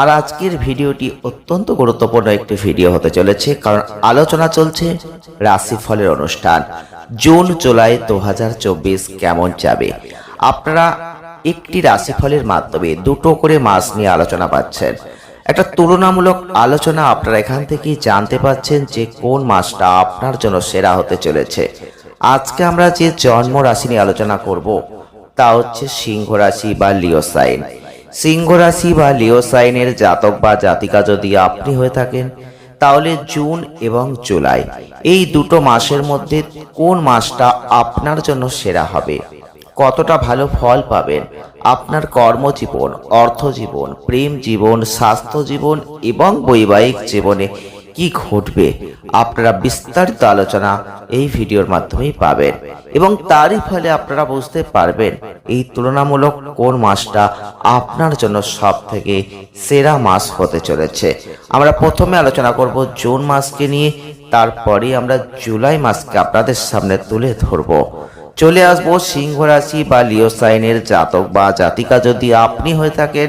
আর আজকের ভিডিওটি অত্যন্ত গুরুত্বপূর্ণ একটি ভিডিও হতে চলেছে, কারণ আলোচনা চলছে রাশিফলের অনুষ্ঠান। জুন, জুলাই দু হাজার চব্বিশ কেমন যাবে? আপনারা একটি রাশিফলের মাধ্যমে দুটো করে মাস নিয়ে আলোচনা পাচ্ছেন। একটা তুলনামূলক আলোচনা আপনারা এখান থেকেই জানতে পাচ্ছেন যে কোন মাসটা আপনার জন্য সেরা হতে চলেছে। আজকে আমরা যে জন্ম রাশি নিয়ে আলোচনা করব, তা হচ্ছে সিংহ রাশি বা লিও সাইন সিংহ রাশি বা লিও সাইনের জাতক বা জাতিকা যদি আপনি হয়ে থাকেন, তাহলে জুন এবং জুলাই, এই দুটো মাসের মধ্যে কোন মাসটা আপনার জন্য সেরা হবে? কতটা ভালো ফল পাবেন? আপনার কর্মজীবন, অর্থজীবন, প্রেম জীবন স্বাস্থ্য জীবন এবং বৈবাহিক জীবনে কি ঘটবে আপনারা বিস্তারিত আলোচনা এই ভিডিওর মাধ্যমেই পাবেন। এবং তারই ফলে আপনারা বুঝতে পারবেন এই তুলনামূলক কোন মাসটা আপনার জন্য সব থেকে সেরা মাস হতে চলেছে। আমরা প্রথমে আলোচনা করব জুন মাসকে নিয়ে তারপরে আমরা জুলাই মাসকে আপনাদের সামনে তুলে ধরবো। চলে আসব সিংহ রাশি বা লিও সাইনের জাতক বা জাতিকা। যদি আপনি হয়ে থাকেন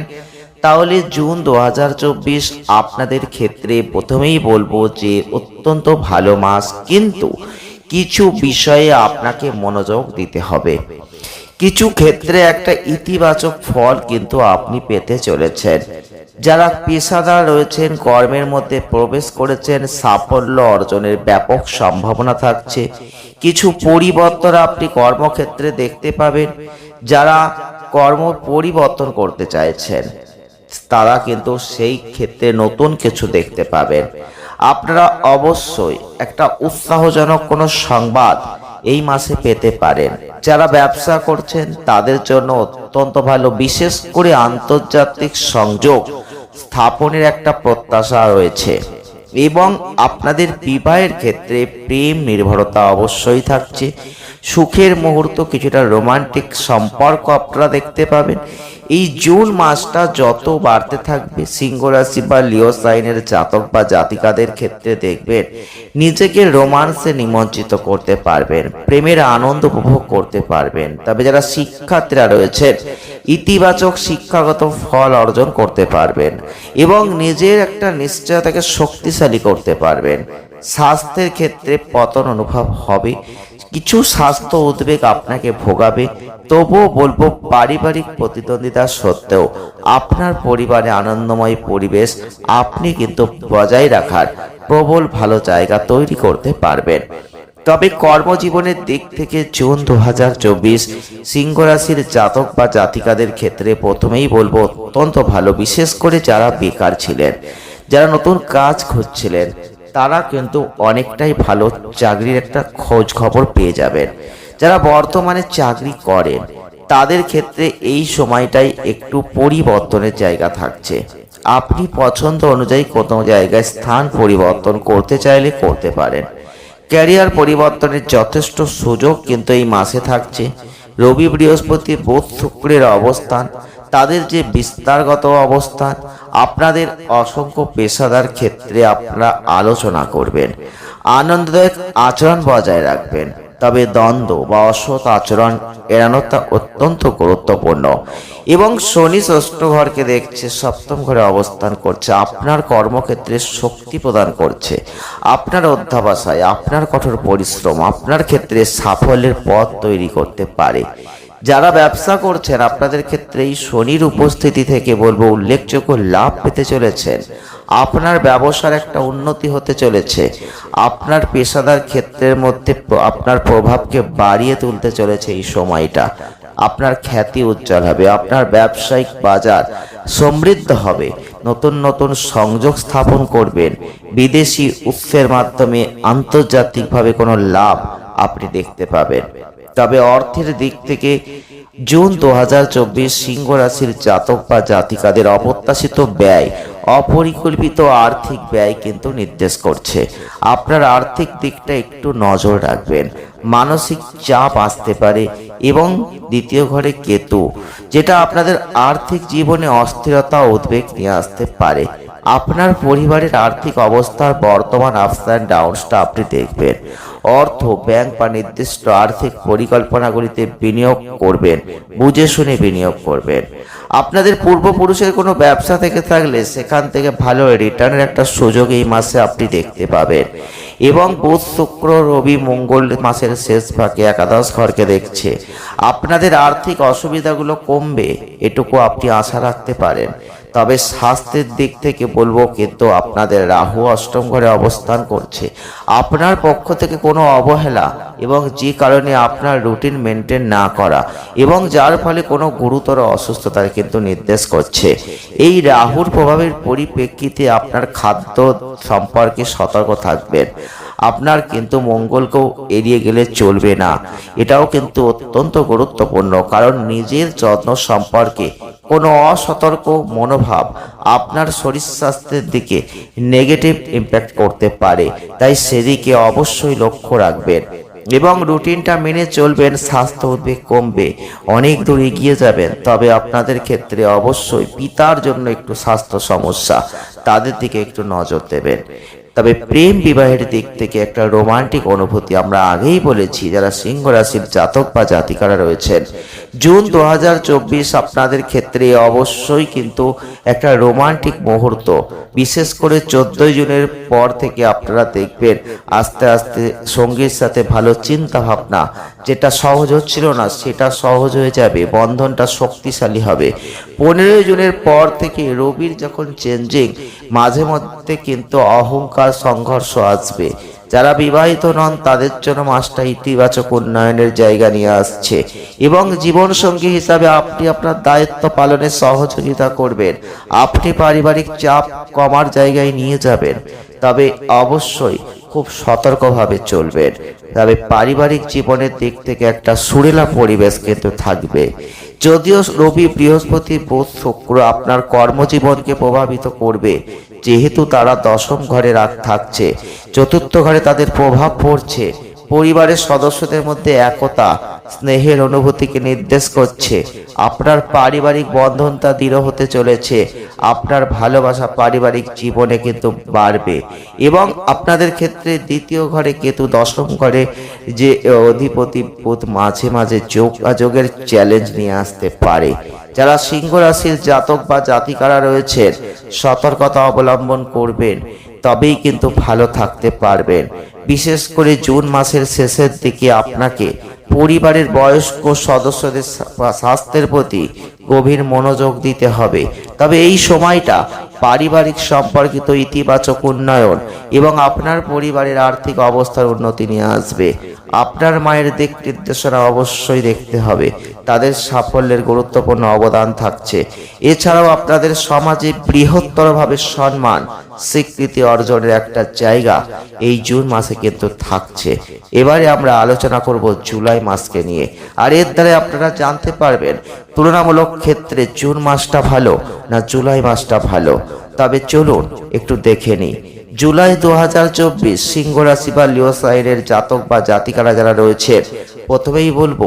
তাহলে জুন দু হাজার চব্বিশ আপনাদের ক্ষেত্রে প্রথমেই বলব যে অত্যন্ত ভালো মাস, কিন্তু কিছু বিষয়ে আপনাকে মনোযোগ দিতে হবে। কিছু ক্ষেত্রে একটা ইতিবাচক ফল কিন্তু আপনি পেতে চলেছেন। যারা পেশাদার রয়েছেন, কর্মের মধ্যে প্রবেশ করেছেন, সাফল্য অর্জনের ব্যাপক সম্ভাবনা থাকছে। কিছু পরিবর্তন আপনি কর্মক্ষেত্রে দেখতে পাবেন, যারা কর্ম পরিবর্তন করতে চাইছেন। তারা কিন্তু সেই ক্ষেত্রে নতুন কিছু দেখতে পাবেন। আপনারা অবশ্যই একটা উৎসাহজনক কোনো সংবাদ এই মাসে পেতে পারেন। যারা ব্যবসা করছেন, তাদের জন্য অত্যন্ত ভালো, বিশেষ করে আন্তর্জাতিক সংযোগ স্থাপনের একটা প্রত্যাশা রয়েছে। এবং আপনাদের বিবাহের ক্ষেত্রে প্রেম নির্ভরতা অবশ্যই থাকছে। সুখের মুহূর্ত, কিছুটা রোমান্টিক সম্পর্ক আপনারা দেখতে পাবেন। এই জুন মাসটা যত বাড়তে থাকবে সিংহ রাশি বা লিও সাইনের জাতক বা জাতিকাদের ক্ষেত্রে দেখবেন, নিজেকে রোমান্সে নিমজ্জিত করতে পারবেন, প্রেমের আনন্দ উপভোগ করতে পারবেন। তবে যারা শিক্ষার্থীরা রয়েছেন, ইতিবাচক শিক্ষাগত ফল অর্জন করতে পারবেন এবং নিজের একটা নিশ্চয়তাকে শক্তিশালী করতে পারবেন। স্বাস্থ্যের ক্ষেত্রে পতন অনুভব হবে কিছু স্বাস্থ্য উদ্বেগ আপনাকে ভোগাবে। তবুও বলব, পারিবারিক প্রতিদ্বন্দ্বিতা সত্ত্বেও আপনার পরিবারে আনন্দময় পরিবেশ আপনি কিন্তু বজায় রাখার প্রবল ভালো জায়গা তৈরি করতে পারবেন। তবে কর্মজীবনের দিক থেকে জুন দু হাজার চব্বিশ সিংহ রাশির জাতক বা জাতিকাদের ক্ষেত্রে প্রথমেই বলব, অত্যন্ত ভালো, বিশেষ করে যারা বেকার ছিলেন, যারা নতুন কাজ খুঁজছিলেন তারা কিন্তু অনেকটাই ভালো চাকরির একটা খোঁজ খবর পেয়ে যাবেন। যারা বর্তমানে চাকরি করেন, তাদের ক্ষেত্রে এই সময়টাই একটু পরিবর্তনের জায়গা থাকছে। আপনি পছন্দ অনুযায়ী কোনো জায়গায় স্থান পরিবর্তন করতে চাইলে করতে পারেন। ক্যারিয়ার পরিবর্তনের যথেষ্ট সুযোগ কিন্তু এই মাসে থাকছে। রবি বৃহস্পতি, বোধ শুক্রের অবস্থান, তাদের যে বিস্তারগত অবস্থান আপনাদের অসংখ্য পেশাদার ক্ষেত্রে আপনারা আলোচনা করবেন। আনন্দদায়ক আচরণ বজায় রাখবেন। তবে দ্বন্দ্ব বা অসৎ আচরণ এড়ানোটা অত্যন্ত গুরুত্বপূর্ণ। এবং শনি ষষ্ঠ ঘরকে দেখছে, সপ্তম ঘরে অবস্থান করছে, আপনার কর্মক্ষেত্রে শক্তি প্রদান করছে। আপনার অধ্যাবসায়, আপনার কঠোর পরিশ্রম, আপনার ক্ষেত্রে সাফল্যের পথ তৈরি করতে পারে। যারা ব্যবসা করছেন, আপনাদের ক্ষেত্রে এই শনির উপস্থিতি থেকে বলব, উল্লেখযোগ্য লাভ পেতে চলেছেন। আপনার ব্যবসার একটা উন্নতি হতে চলেছে। আপনার পেশাদার ক্ষেত্রের মধ্যে আপনার প্রভাবকে বাড়িয়ে তুলতে চলেছে এই সময়টা। আপনার খ্যাতি উজ্জ্বল হবে, আপনার ব্যবসায়িক বাজার সমৃদ্ধ হবে, নতুন নতুন সংযোগ স্থাপন করবেন, বিদেশি উৎসের মাধ্যমে আন্তর্জাতিকভাবে কোনো লাভ আপনি দেখতে পাবেন। তবে অর্থের দিক থেকে জুন দু হাজার চব্বিশ সিংহ রাশির জাতক বা জাতিকাদের অপ্রত্যাশিত ব্যয়, অপরিকল্পিত আর্থিক ব্যয় কিন্তু নির্দেশ করছে। আপনার আর্থিক দিকটা একটু নজর রাখবেন। মানসিক চাপ আসতে পারে এবং দ্বিতীয় ঘরে কেতু, যেটা আপনাদের আর্থিক জীবনে অস্থিরতা, উদ্বেগ নিয়ে আসতে পারে। আপনার পরিবারের আর্থিক অবস্থার বর্তমান আপস অ্যান্ড ডাউনসটা আপনি দেখবেন। অর্থ ব্যাংক বা নির্দিষ্ট আর্থিক পরিকল্পনাগুলিতে বিনিয়োগ করবেন, বুঝে শুনে বিনিয়োগ করবেন। আপনাদের পূর্বপুরুষের কোনো ব্যবসা থেকে থাকলে সেখান থেকে ভালো রিটার্নের একটা সুযোগ এই মাসে আপনি দেখতে পাবেন। এবং বুধ, শুক্র, রবি, মঙ্গল মাসের শেষ ভাগে একাদশ ঘরকে দেখছে। আপনাদের আর্থিক অসুবিধাগুলো কমবে, এটুকু আপনি আশা রাখতে পারেন। তবে স্বাস্থ্যের দিক থেকে বলব কিন্তু আপনাদের রাহু অষ্টম ঘরে অবস্থান করছে। আপনার পক্ষ থেকে কোনো অবহেলা এবং যে কারণে আপনার রুটিন মেনটেন না করা এবং যার ফলে কোনো গুরুতর অসুস্থতার কিন্তু নির্দেশ করছে। এই রাহুর প্রভাবের পরিপ্রেক্ষিতে আপনার খাদ্য সম্পর্কে সতর্ক থাকবেন। আপনার কিন্তু মঙ্গলকেও এড়িয়ে গেলে চলবে না। এটাও কিন্তু অত্যন্ত গুরুত্বপূর্ণ কারণ নিজের যত্ন সম্পর্কে কোনো অসতর্ক মনোভাব আপনার শরীর স্বাস্থ্যের দিকে নেগেটিভ ইম্প্যাক্ট করতে পারে। তাই সেদিকে অবশ্যই লক্ষ্য রাখবেন এবং রুটিনটা মেনে চলবেন, স্বাস্থ্য উদ্বেগ কমবে, অনেক দূর এগিয়ে যাবেন। তবে আপনাদের ক্ষেত্রে অবশ্যই পিতার জন্য একটু স্বাস্থ্য সমস্যা, তাদের দিকে একটু নজর দেবেন। তবে প্রেম বিবাহের দিক থেকে একটা রোমান্টিক অনুভূতি আমরা আগেই বলেছি যারা সিংহ রাশির জাতক বা জাতিকারা রয়েছেন। জুন দু হাজার চব্বিশ আপনাদের ক্ষেত্রে অবশ্যই কিন্তু একটা রোমান্টিক মুহূর্ত। বিশেষ করে চোদ্দই জুনের পর থেকে আপনারা দেখবেন আস্তে আস্তে সঙ্গীর সাথে ভালো চিন্তা ভাবনা যেটা সহজ হচ্ছিল না, সেটা সহজ হয়ে যাবে, বন্ধনটা শক্তিশালী হবে। পনেরোই জুনের পর থেকে রবির যখন চেঞ্জিং মাঝে মধ্যে কিন্তু অহংকার সংঘর্ষ আসবে। যারা বিবাহিত নন, তাদের জন্য মাসটা ইতিবাচক উন্নয়নের জায়গা নিয়ে আসছে। এবং জীবনসঙ্গী হিসাবে আপনি আপনার দায়িত্ব পালনে সহযোগিতা করবেন। আপনি পারিবারিক চাপ কমার জায়গায় নিয়ে যাবেন। তবে অবশ্যই খুব সতর্কভাবে চলবেন। তবে পারিবারিক জীবনের দিক থেকে একটা সুরেলা পরিবেশ কিন্তু থাকবে। যদিও রবি বৃহস্পতি বুধ শুক্র আপনার কর্মজীবনকে প্রভাবিত করবে যেহেতু তারা দশম ঘরে রাত থাকছে চতুর্থ ঘরে তাদের প্রভাব পড়ছে। পরিবারের সদস্যদের মধ্যে একতা, স্নেহের অনুভূতিকে নির্দেশ করছে। আপনার পারিবারিক বন্ধনটা দৃঢ় হতে চলেছে। আপনার ভালোবাসা পারিবারিক জীবনে কিন্তু বাড়বে। এবং আপনাদের ক্ষেত্রে দ্বিতীয় ঘরে কেতু, দশম ঘরে যে অধিপতি বুধ মাঝে মাঝে যোগাযোগের চ্যালেঞ্জ নিয়ে আসতে পারে। যারা সিংহ রাশির জাতক বা জাতিকারা রয়েছেন, সতর্কতা অবলম্বন করবেন, তবেই কিন্তু ভালো থাকতে পারবেন। বিশেষ করে জুন মাসের শেষের দিকে আপনাকে পরিবারের বয়স্ক সদস্যদের স্বাস্থ্যের প্রতি গভীর মনোযোগ দিতে হবে। তবে এই সময়টা পারিবারিক সম্পর্কিত ইতিবাচক উন্নয়ন এবং আপনার পরিবারের আর্থিক অবস্থার উন্নতি নিয়ে আসবে। আপনার মায়ের দিক নির্দেশনা অবশ্যই দেখতে হবে। তাদের সাফল্যের গুরুত্বপূর্ণ অবদান থাকছে। এছাড়াও আপনাদের সমাজে বৃহত্তরভাবে সম্মান, স্বীকৃতি অর্জনের একটা জায়গা এই জুন মাসে কিন্তু থাকছে। এবারে আমরা আলোচনা করব জুলাই মাসকে নিয়ে। আর এর দ্বারা আপনারা জানতে পারবেন তুলনামূলক ক্ষেত্রে জুন মাসটা ভালো না জুলাই মাসটা ভালো? তবে চলুন একটু দেখে নিই। জুলাই দু হাজার চব্বিশ সিংহ রাশি বা লিও সাইডের জাতক বা জাতিকারা যারা রয়েছে, প্রথমেই বলব,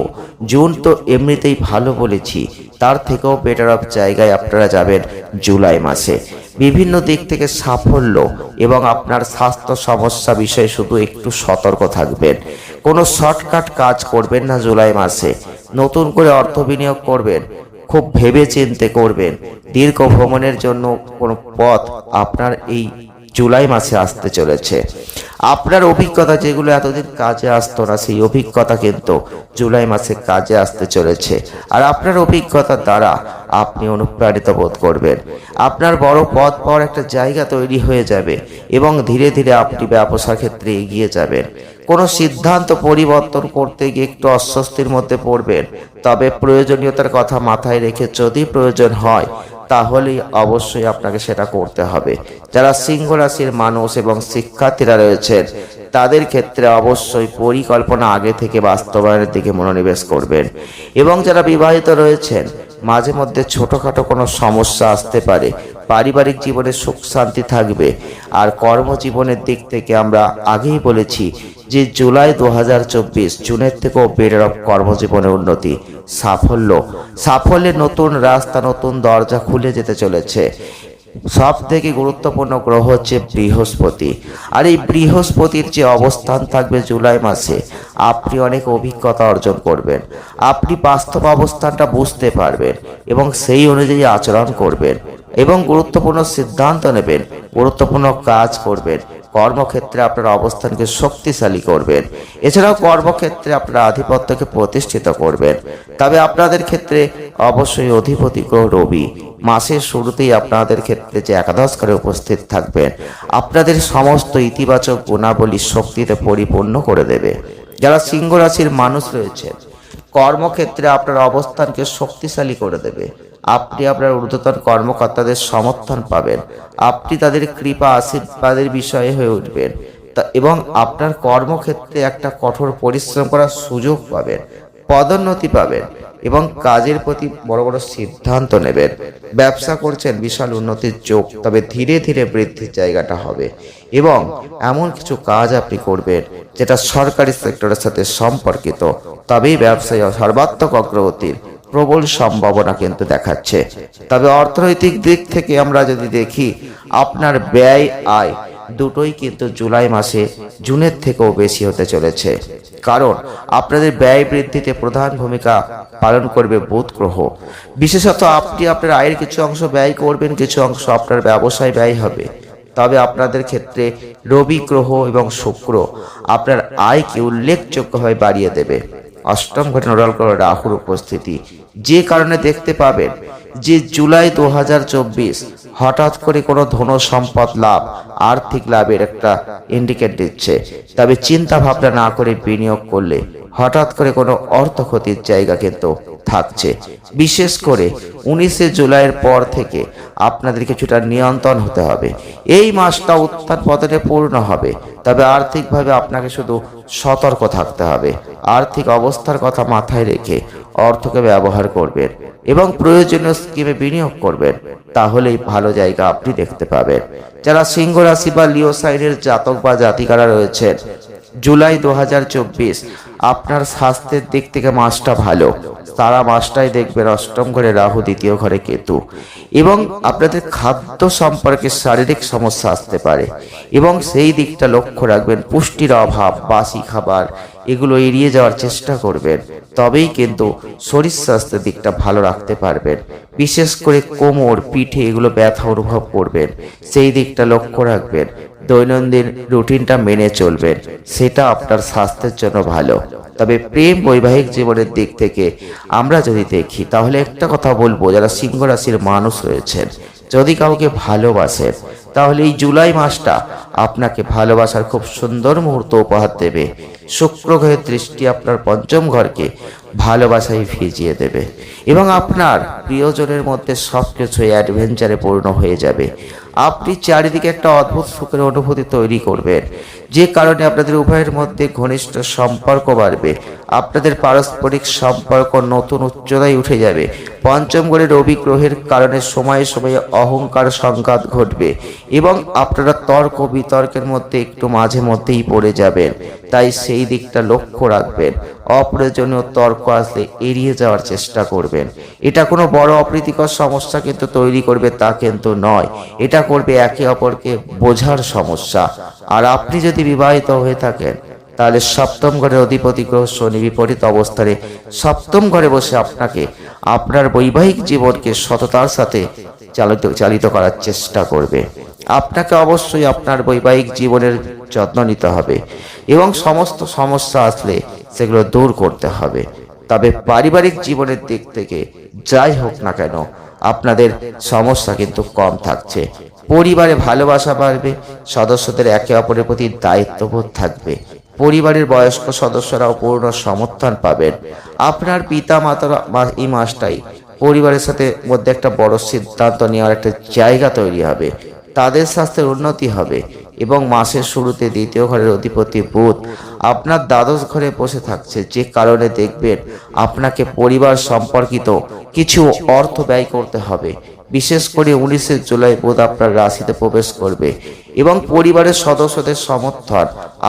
জুন তো এমনিতেই ভালো বলেছি, তার থেকেও বেটার অফ জায়গায় আপনারা যাবেন জুলাই মাসে। বিভিন্ন দিক থেকে সাফল্য এবং আপনার স্বাস্থ্য সমস্যা বিষয়ে শুধু একটু সতর্ক থাকবেন। কোনো শর্টকাট কাজ করবেন না জুলাই মাসে। নতুন করে অর্থ বিনিয়োগ করবেন। খুব ভেবে চিনতে করবেন। দীর্ঘ ভ্রমণের জন্য কোনো পথ আপনার এই জুলাই মাসে আসতে চলেছে। আপনার অভিজ্ঞতা যেগুলো এতদিন কাজে আসতো না, সেই অভিজ্ঞতা কিন্তু জুলাই মাসে কাজে আসতে চলেছে। আর আপনার অভিজ্ঞতার দ্বারা আপনি অনুপ্রাণিত বোধ করবেন। আপনার বড় পথ পাওয়ার একটা জায়গা তৈরি হয়ে যাবে এবং ধীরে ধীরে আপনি ব্যবসা ক্ষেত্রে এগিয়ে যাবেন। কোনো সিদ্ধান্ত পরিবর্তন করতে গিয়ে একটু অস্বস্তির মধ্যে পড়বেন। তবে প্রয়োজনীয়তার কথা মাথায় রেখে যদি প্রয়োজন হয়, তাহলেই অবশ্যই আপনাকে সেটা করতে হবে। যারা সিংহ রাশির মানুষ এবং শিক্ষার্থীরা রয়েছেন, তাদের ক্ষেত্রে অবশ্যই পরিকল্পনা আগে থেকে বাস্তবায়নের দিকে মনোনিবেশ করবেন। এবং যারা বিবাহিত রয়েছেন মাঝে মধ্যে ছোটোখাটো কোনো সমস্যা আসতে পারে। পারিবারিক জীবনে সুখ, শান্তি থাকবে। আর কর্মজীবনের দিক থেকে আমরা আগেই বলেছি যে জুলাই দু হাজার চব্বিশ জুনের থেকেও বেড়ে কর্মজীবনে উন্নতি, সাফল্য। সাফল্যে নতুন রাস্তা, নতুন দরজা খুলে যেতে চলেছে। সব থেকে গুরুত্বপূর্ণ গ্রহ হচ্ছে বৃহস্পতি। আর এই বৃহস্পতির যে অবস্থান থাকবে জুলাই মাসে, আপনি অনেক অভিজ্ঞতা অর্জন করবেন। আপনি বাস্তব অবস্থানটা বুঝতে পারবেন এবং সেই অনুযায়ী আচরণ করবেন এবং গুরুত্বপূর্ণ সিদ্ধান্ত নেবেন, গুরুত্বপূর্ণ কাজ করবেন কর্মক্ষেত্রে আপনার অবস্থানকে শক্তিশালী করবেন। এছাড়াও কর্মক্ষেত্রে আপনার আধিপত্যকে প্রতিষ্ঠিত করবেন। তবে আপনাদের ক্ষেত্রে অবশ্যই অধিপতি গ্রহ রবি। মাসের শুরুতেই আপনাদের ক্ষেত্রে যে একাদশ করে উপস্থিত থাকবেন, আপনাদের সমস্ত ইতিবাচক গুণাবলী শক্তিতে পরিপূর্ণ করে দেবে। যারা সিংহ রাশির মানুষ রয়েছেন, কর্মক্ষেত্রে আপনার অবস্থানকে শক্তিশালী করে দেবে। আপনি আপনার ঊর্ধ্বতন কর্মকর্তাদের সমর্থন পাবেন। আপনি তাদের কৃপা, আশীর্বাদের বিষয়ে হয়ে উঠবেন। এবং আপনার কর্মক্ষেত্রে একটা কঠোর পরিশ্রম করার সুযোগ পাবেন, পদোন্নতি পাবেন এবং কাজের প্রতি বড় বড় সিদ্ধান্ত নেবেন। ব্যবসা করছেন বিশাল উন্নতির যোগ, তবে ধীরে ধীরে বৃদ্ধির জায়গাটা হবে। এবং এমন কিছু কাজ আপনি করবেন যেটা সরকারি সেক্টরের সাথে সম্পর্কিত। তবেই ব্যবসায় সর্বাত্মক অগ্রগতির প্রবল সম্ভাবনা কিন্তু দেখাচ্ছে। তবে অর্থনৈতিক দিক থেকে আমরা যদি দেখি, আপনার ব্যয় আয় দুটোই কিন্তু জুলাই মাসে জুনের থেকেও বেশি হতে চলেছে। কারণ আপনাদের ব্যয় বৃদ্ধিতে প্রধান ভূমিকা পালন করবে বুধ গ্রহ। বিশেষত আপনি আপনার আয়ের কিছু অংশ ব্যয় করবেন, কিছু অংশ আপনার ব্যবসায় ব্যয় হবে। তবে আপনাদের ক্ষেত্রে রবি গ্রহ এবং শুক্র আপনার আয়কে উল্লেখযোগ্যভাবে বাড়িয়ে দেবে। অষ্টম ঘটনা নোডাল করে রাহুর উপস্থিতি। যে কারণে দেখতে পাবেন যে জুলাই দু হাজার চব্বিশ হঠাৎ করে কোনো ধন সম্পদ লাভ, আর্থিক লাভের একটা ইন্ডিকেট দিচ্ছে। তবে চিন্তা ভাবনা না করে বিনিয়োগ করলে হঠাৎ করে কোনো অর্থ ক্ষতির জায়গা কিন্তু থাকছে। বিশেষ করে উনিশে জুলাইয়ের পর থেকে আপনাদের কিছুটা নিয়ন্ত্রণ হতে হবে। এই মাসটা উত্থান পতনে পূর্ণ হবে। তবে আর্থিকভাবে আপনাকে শুধু সতর্ক থাকতে হবে। আর্থিক অবস্থার কথা মাথায় রেখে অর্থকে ব্যবহার করবেন এবং প্রয়োজনীয় স্কিমে বিনিয়োগ করবেন। তাহলেই ভালো জায়গা আপনি দেখতে পাবেন। যারা সিংহ রাশি বা লিও সাইনের জাতক বা জাতিকারা রয়েছেন জুলাই দু হাজার চব্বিশ। আপনার স্বাস্থ্যের দিক থেকে মাসটা ভালো। তারা মাসটাই দেখবেন অষ্টম ঘরে রাহু, দ্বিতীয় ঘরে কেতু। এবং আপনাদের খাদ্য সম্পর্কে শারীরিক সমস্যা আসতে পারে। এবং সেই দিকটা লক্ষ্য রাখবেন, পুষ্টির অভাব, বাসি খাবার, এগুলো এড়িয়ে যাওয়ার চেষ্টা করবেন। তবেই কিন্তু শরীর স্বাস্থ্যের দিকটা ভালো রাখতে পারবেন। বিশেষ করে কোমর, পিঠে এগুলো ব্যথা অনুভব করবেন। সেই দিকটা লক্ষ্য রাখবেন। দৈনন্দিন রুটিনটা মেনে চলবেন সেটা আপনার স্বাস্থ্যের জন্য ভালো। তবে প্রেম বৈবাহিক জীবনের দিক থেকে আমরা যদি দেখি, তাহলে একটা কথা বলব, যারা সিংহ রাশির মানুষ রয়েছেন, যদি কাউকে ভালোবাসেন, তাহলে এই জুলাই মাসটা আপনাকে ভালোবাসার খুব সুন্দর মুহূর্ত উপহার দেবে। শুক্র গ্রহের দৃষ্টি আপনার পঞ্চম ঘরকে ভালোবাসায় ভিজিয়ে দেবে। এবং আপনার প্রিয়জনের মধ্যে সব কিছু অ্যাডভেঞ্চারে পূর্ণ হয়ে যাবে। আপনি চারিদিকে একটা অদ্ভুত সুখের অনুভূতি তৈরি করবেন। যে কারণে আপনাদের উভয়ের মধ্যে ঘনিষ্ঠ সম্পর্ক বাড়বে। আপনাদের পারস্পরিক সম্পর্ক নতুন উচ্চতায় উঠে যাবে। পঞ্চম ঘরে রবি গ্রহের কারণে সময়ে সময়ে অহংকার সংঘাত ঘটবে এবং আপনারা তর্ক বিতর্কের মধ্যে একটু মাঝে মধ্যেই পড়ে যাবেন। তাই সেই দিকটা লক্ষ্য রাখবেন। অপ্রয়োজনীয় তর্ক আসলে এড়িয়ে যাওয়ার চেষ্টা করবেন। এটা কোনো বড় অপ্রীতিকর সমস্যা কিন্তু তৈরি করবে তা কিন্তু নয়। এটা করবে একে অপরকে বোঝার সমস্যা। আর আপনি যদি বিবাহিত হয়ে থাকেন, তাহলে সপ্তম ঘরের অধিপতি গ্রহ শনি বিপরীত অবস্থানে সপ্তম ঘরে বসে আপনাকে আপনার বৈবাহিক জীবনকে সততার সাথে চালিত চালিত করার চেষ্টা করবে। আপনাকে অবশ্যই আপনার বৈবাহিক জীবনের যত্ন নিতে হবে। এবং সমস্ত সমস্যা আসলে সেগুলো দূর করতে হবে। তবে পারিবারিক জীবনের দিক থেকে যাই হোক না কেন, আপনাদের সমস্যা কিন্তু কম থাকছে। পরিবারে ভালোবাসা বাড়বে, সদস্যদের একে অপরের প্রতি দায়িত্ববোধ থাকবে। পরিবারের বয়স্ক সদস্যরাও পূর্ণ সমর্থন পাবেন। আপনার পিতা মাতারা এই মাসটাই পরিবারের সাথে মধ্যে একটা বড় সিদ্ধান্ত নেওয়ার একটা জায়গা তৈরি হবে। তাদের স্বাস্থ্যের উন্নতি হবে এবং মাসের শুরুতে দ্বিতীয় ঘরের অধিপতি বুধ আপনার দ্বাদশ ঘরে বসে থাকছে, যে কারণে দেখবেন আপনাকে পরিবার সম্পর্কিত কিছু অর্থ ব্যয় করতে হবে। বিশেষ করে উনিশে জুলাই বোধ আপনার রাশিতে প্রবেশ করবে এবং পরিবারের সদস্যদের সমর্থন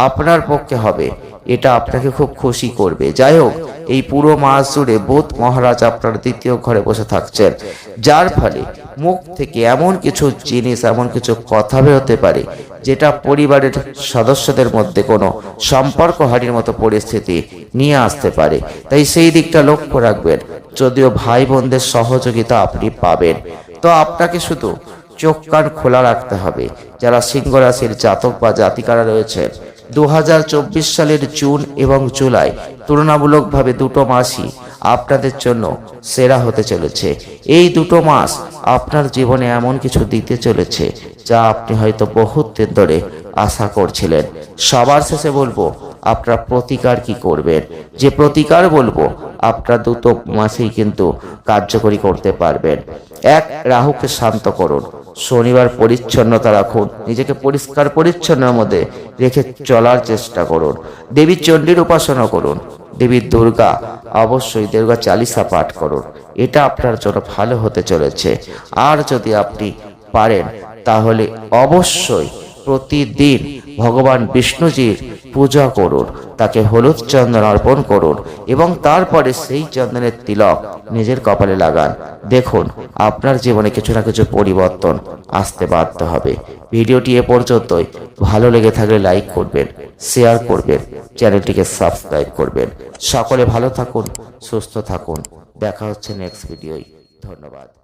আপনার পক্ষে হবে। এটা আপনাকে খুব খুশি করবে। যাই হোক, এই পুরো মাস জুড়ে বুধ মহারাজ আপনার দ্বিতীয় ঘরে বসে থাকছেন। যার ফলে মুখ থেকে এমন কিছু জিনিস, এমন কিছু কথা বেরোতে পারে, যেটা পরিবারের সদস্যদের মধ্যে কোনো সম্পর্ক হারির মতো পরিস্থিতি নিয়ে আসতে পারে। তাই সেই দিকটা লক্ষ্য রাখবেন। যদিও ভাই বোনদের সহযোগিতা আপনি পাবেন। তো আপনাকে শুধু চোখ কান খোলা রাখতে হবে। যারা সিংহ রাশির জাতক বা জাতিকারা রয়েছেন দু হাজার চব্বিশ সালের জুন এবং জুলাই তুলনামূলকভাবে দুটো মাসই আপনাদের জন্য সেরা হতে চলেছে। এই দুটো মাস আপনার জীবনে এমন কিছু দিতে চলেছে, যা আপনি হয়তো বহুত দিন ধরে আশা করছিলেন। সবার শেষে বলব আপনার প্রতিকার কি করবেন? যে প্রতিকার বলব, আপনার দুটো মাসেই কিন্তু কার্যকরী করতে পারবেন। এক, রাহুকে শান্ত করুন। শনিবার পরিচ্ছন্নতা রাখুন। নিজেকে পরিষ্কার পরিচ্ছন্নের মধ্যে রেখে চলার চেষ্টা করুন। দেবী চণ্ডীর উপাসনা করুন। দেবী দুর্গা, অবশ্যই দুর্গা চালিসা পাঠ করুন। এটা আপনার জন্য ভালো হতে চলেছে। আর যদি আপনি পারেন, তাহলে অবশ্যই প্রতিদিন ভগবান বিষ্ণুজির পূজা করুন, তাকে হলুদ চন্দন অর্পণ করুন এবং তারপরে সেই চন্দনের তিলক নিজের কপালে লাগান। দেখুন, আপনার জীবনে কিছু না কিছু পরিবর্তন আসতে বাধ্য হবে। ভিডিওটি এ পর্যন্তই। ভালো লেগে থাকলে লাইক করবেন, শেয়ার করবেন, চ্যানেলটিকে সাবস্ক্রাইব করবেন। সকলে ভালো থাকুন, সুস্থ থাকুন। দেখা হচ্ছে নেক্সট ভিডিওয় ধন্যবাদ।